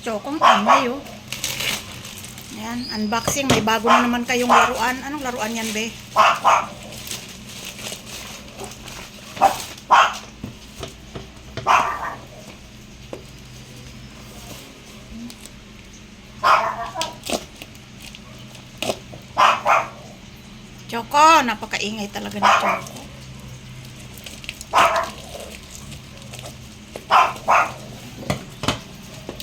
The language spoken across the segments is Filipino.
Chokong ingay oh. Ayan, unboxing. May bago na naman kayong laruan. Anong laruan yan, be? Choco, napakaingay talaga ni Choco.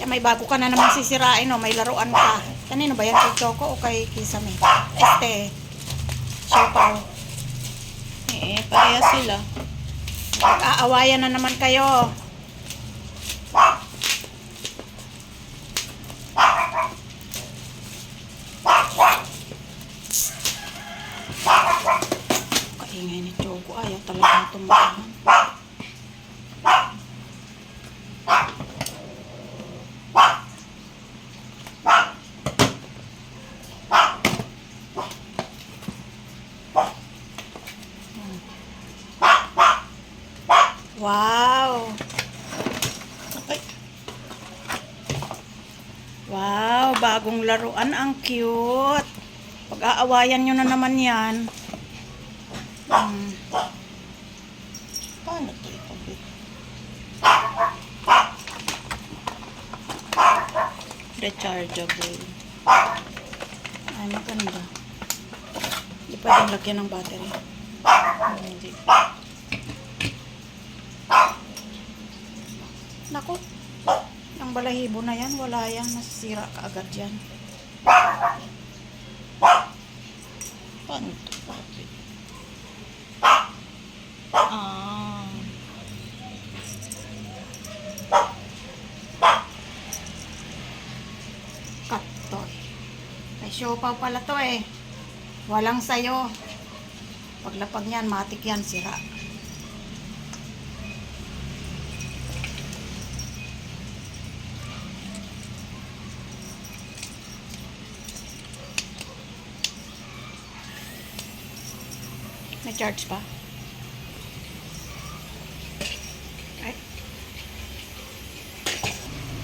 May bago ka na naman sisirain, oh. may laruan ka. Kanino ba yan? Kay Choco o kay Kisame? Este, Choco. Eh, pareha sila. Aawayan na naman kayo. Kaingay ni Choco. Ayaw talagang tumahan. Wow! Ay. Wow, bagong laruan. Ang cute. Pag-aawayan nyo na naman yan. Hmm. Paano to ipabit? Rechargeable. Ay, maganda. Hindi pwedeng lagyan ng battery. Hindi. Naku, ang balahibo na yan, wala yan. Nasisira ka agad yan. Paano to ipabit? Ah. Cut toy. May siopaw pala to eh. Walang sayo. Paglapag niyan, matik yan, sira. May charge pa?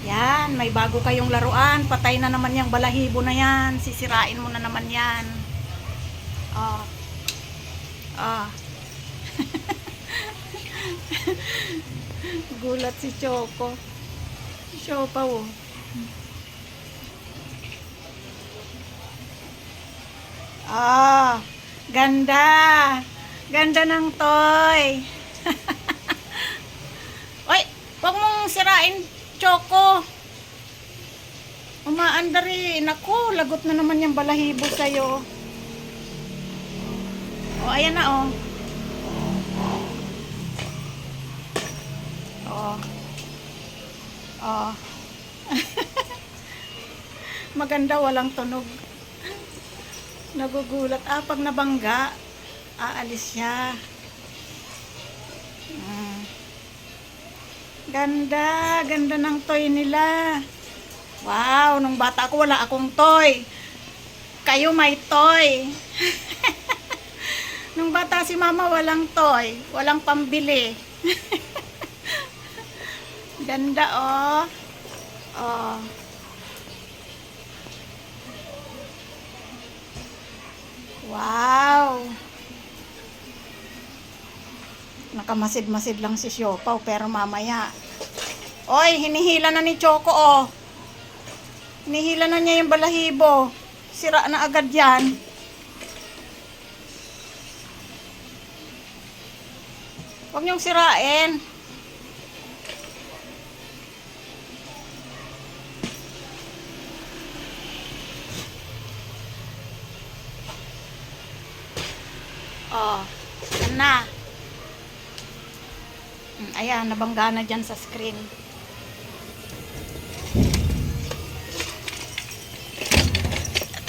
Yan, may bago kayong laruan. Patay na naman yung balahibo na yan. Sisirain mo na naman yan. Oh. Oh. Gulat si Choco. Siopaw oh. Ah, ganda. Ganda ng toy. Oy, wag mong sirain, Choco. Umaandar eh. Naku, lagot na naman yung balahibo sa'yo. O, ayan na, oh. Oh. Oh. Maganda, walang tunog. Nagugulat. Ah, pag nabangga, aalis siya. Mm. Ganda, ganda ng toy nila. Wow, nung bata ako wala akong toy. Kayo may toy. nung bata si mama walang toy, walang pambili. Ganda oh. Oh. Wow. Nakamasid-masid lang si Siopaw pero mamaya. Oy, hinihila na ni Choco oh. Hinihila na niya yung balahibo. Sira na agad yan. Huwag niyong sirain. Oh, yan na. Mm, Ayan, nabangga na dyan sa screen.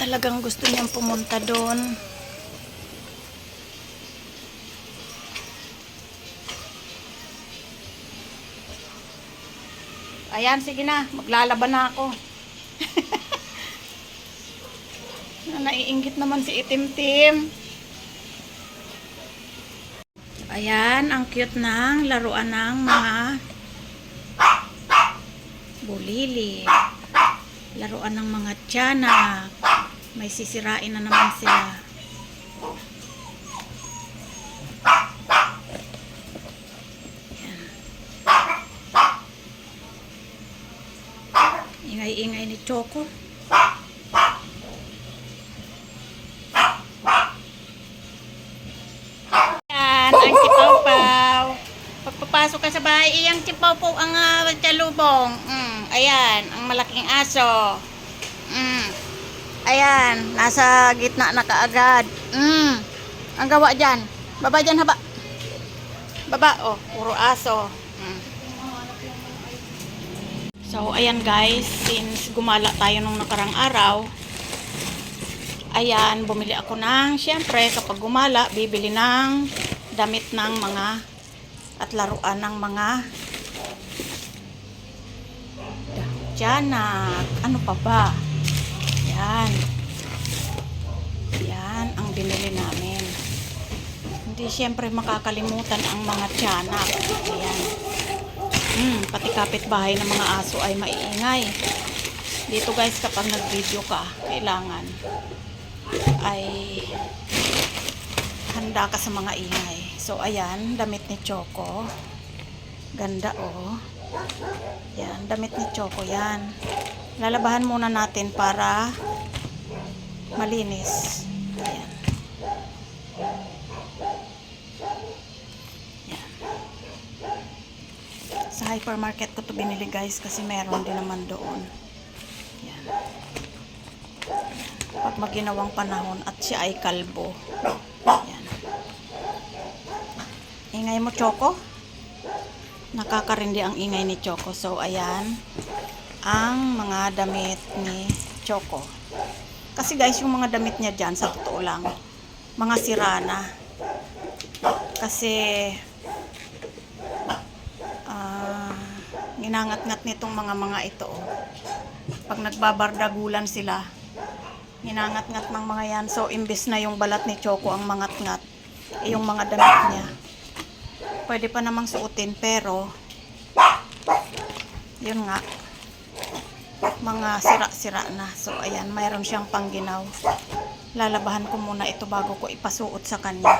Talagang gusto niyang pumunta doon. Ayan, sige na. Maglalaban na ako. Na naiingit naman si Itim-Tim. Ayan, ang cute ng laruan ng mga bulili. Laruan ng mga tiyanak. May sisirain na naman sila. Ingay-ingay ni Choco. Yan, ang chipaw-paw. Pagpapasok ka sa bahay, iyang chipaw-paw ang uh, talubong. Mm, ayan, ang malaking aso. Mm. Ayan, nasa gitna na kaagad. Mm. Ang gawa dyan. Baba dyan, haba. Baba, oh, puro aso. Mm. So, ayan guys, since gumala tayo nung nakarang araw, ayan, bumili ako ng, syempre, kapag gumala, bibili ng damit ng mga at laruan ng mga tiyanak. Ano pa ba? Yan. Yan ang binili namin. Hindi syempre makakalimutan ang mga tiyanak. Ayan. Hmm, pati kapitbahay ng mga aso ay maiingay. Dito guys, kapag nag-video ka, kailangan ay handa ka sa mga ingay. So, ayan, damit ni Choco. Ganda, oh. Yan, damit ni Choco, yan. Lalabahan muna natin para malinis. Ayan. Yan. Sa hypermarket ko to binili guys kasi meron din naman doon. Yan. Pag maginawang panahon at siya ay kalbo. Yan. Ingay mo, Choco? Nakakarindi ang ingay ni Choco. So, ayan ang mga damit ni Choco. Kasi guys, yung mga damit niya dyan, sa totoo lang, mga sira na. Kasi, ah, ginangat-ngat nitong mga mga ito. oh. Pag nagbabardagulan sila, ginangat-ngat ng mga yan. So, imbis na yung balat ni Choco ang mangat-ngat, eh, yung mga damit niya. Pwede pa namang suotin, pero, yun nga, mga sira-sira na. So, ayan, mayroon siyang pangginaw. Lalabahan ko muna ito bago ko ipasuot sa kanya.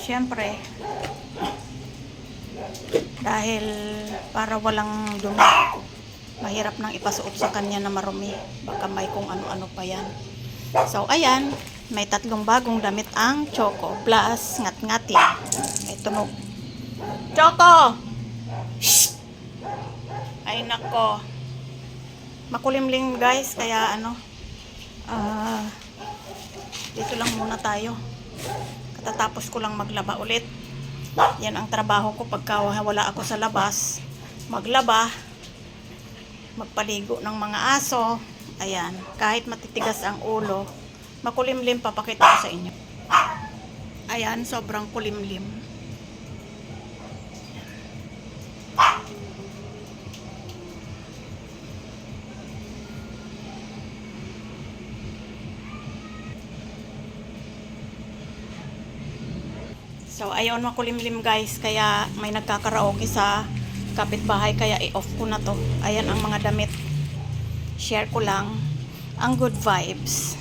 Siyempre, dahil para walang dumi, mahirap nang ipasuot sa kanya na marumi. Baka may kung ano-ano pa yan. So, ayan, may tatlong bagong damit ang Choco. Plus, ngat-ngatin. May tunog. Choco! Shh! Ay, nako. Makulimlim guys kaya ano ah dito lang muna tayo. Katatapos ko lang maglaba ulit. Yan ang trabaho ko pagka wala ako sa labas. Maglaba magpaligo ng mga aso. Ayan kahit matitigas ang ulo makulimlim papakita ko sa inyo. Ayan sobrang kulimlim So, ayun, makulimlim guys. Kaya may nagkakaraoke sa kapitbahay. Kaya i-off ko na to. Ayan ang mga damit. Share ko lang ang good vibes.